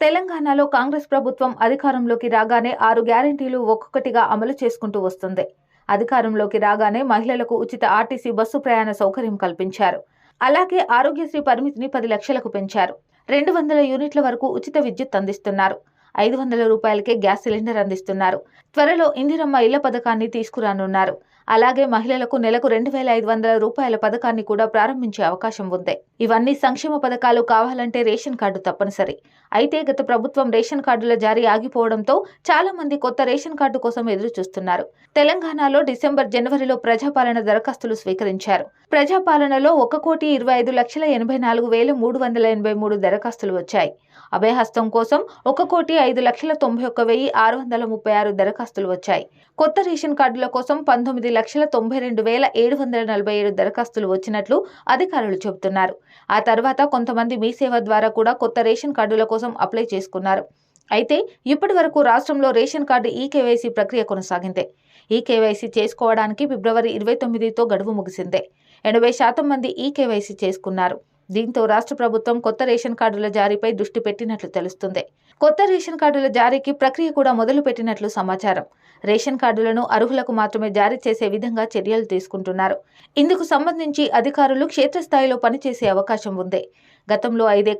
తెలంగాణలో కాంగ్రెస్ ప్రభుత్వం అధికారంలోకి రాగానే ఆరు గ్యారెంటీలు ఒక్కొక్కటిగా అమలు చేసుకుంటూ వస్తుంది. అధికారంలోకి రాగానే మహిళలకు ఉచిత ఆర్టీసీ బస్సు ప్రయాణ సౌకర్యం కల్పించారు. అలాగే ఆరోగ్యశ్రీ పరిమితిని పది లక్షలకు పెంచారు. రెండు వందల యూనిట్ల వరకు ఉచిత విద్యుత్ అందిస్తున్నారు. ఐదు వందల రూపాయలకే గ్యాస్ సిలిండర్ అందిస్తున్నారు. త్వరలో ఇందిరమ్మ ఇళ్ళ పథకాన్ని తీసుకురానున్నారు. అలాగే మహిళలకు నెలకు రెండు వేల ఐదు వందల రూపాయల పథకాన్ని కూడా ప్రారంభించే అవకాశం ఉంది. ఇవన్నీ సంక్షేమ పథకాలు కావాలంటే రేషన్ కార్డు తప్పనిసరి. అయితే గత ప్రభుత్వం రేషన్ కార్డుల జారీ ఆగిపోవడంతో చాలా మంది కొత్త రేషన్ కార్డు కోసం ఎదురు చూస్తున్నారు తెలంగాణలో డిసెంబర్ జనవరిలో ప్రజాపాలన దరఖాస్తులు స్వీకరించారు. ప్రజాపాలనలో ఒక కోటి ఇరవై ఐదు లక్షల ఎనభై నాలుగు వేల మూడు వందల ఎనభై మూడు దరఖాస్తులు వచ్చాయి. అభయహస్తం కోసం ఒక కోటి ఐదు లక్షల తొంభై ఒక్క వెయ్యి ఆరు వందల ముప్పై ఆరు దరఖాస్తులు వచ్చాయి. కొత్త రేషన్ కార్డుల కోసం పంతొమ్మిది లక్షల తొంభై రెండు వేల ఏడు వందల నలభై ఏడు దరఖాస్తులు వచ్చినట్లు అధికారులు చెబుతున్నారు. ఆ తర్వాత కొంతమంది మీ సేవ ద్వారా కూడా కొత్త రేషన్ కార్డుల కోసం అప్లై చేసుకున్నారు. అయితే ఇప్పటి వరకు రాష్ట్రంలో రేషన్ కార్డు ఈ కేవైసీ ప్రక్రియ కొనసాగింది. ఈ కేవైసీ చేసుకోవడానికి ఫిబ్రవరి ఇరవై తొమ్మిదితో గడువు ముగిసిందే. ఎనభై శాతం మంది ఈ కేవైసీ చేసుకున్నారు. దీంతో రాష్ట్ర ప్రభుత్వం కొత్త రేషన్ కార్డుల జారీపై దృష్టి పెట్టినట్లు తెలుస్తుంది. కొత్త రేషన్ కార్డుల జారీకి ప్రక్రియ కూడా మొదలు పెట్టినట్లు సమాచారం. రేషన్ కార్డులను అర్హులకు మాత్రమే జారీ చేసే విధంగా చర్యలు తీసుకుంటున్నారు. ఇందుకు సంబంధించి అధికారులు క్షేత్రస్థాయిలో పనిచేసే అవకాశం ఉంది. గతంలో ఐదు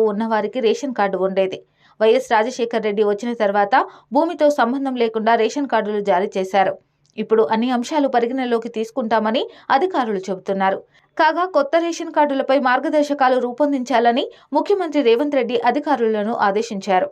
ఉన్నవారికి రేషన్ కార్డు ఉండేది. వైఎస్ రాజశేఖర్ రెడ్డి వచ్చిన తర్వాత భూమితో సంబంధం లేకుండా రేషన్ కార్డులు జారీ చేశారు. ఇప్పుడు అన్ని అంశాలు పరిగణలోకి తీసుకుంటామని అధికారులు చెబుతున్నారు. కాగా కొత్త రేషన్ కార్డులపై మార్గదర్శకాలు రూపొందించాలని ముఖ్యమంత్రి రేవంత్ రెడ్డి అధికారులను ఆదేశించారు.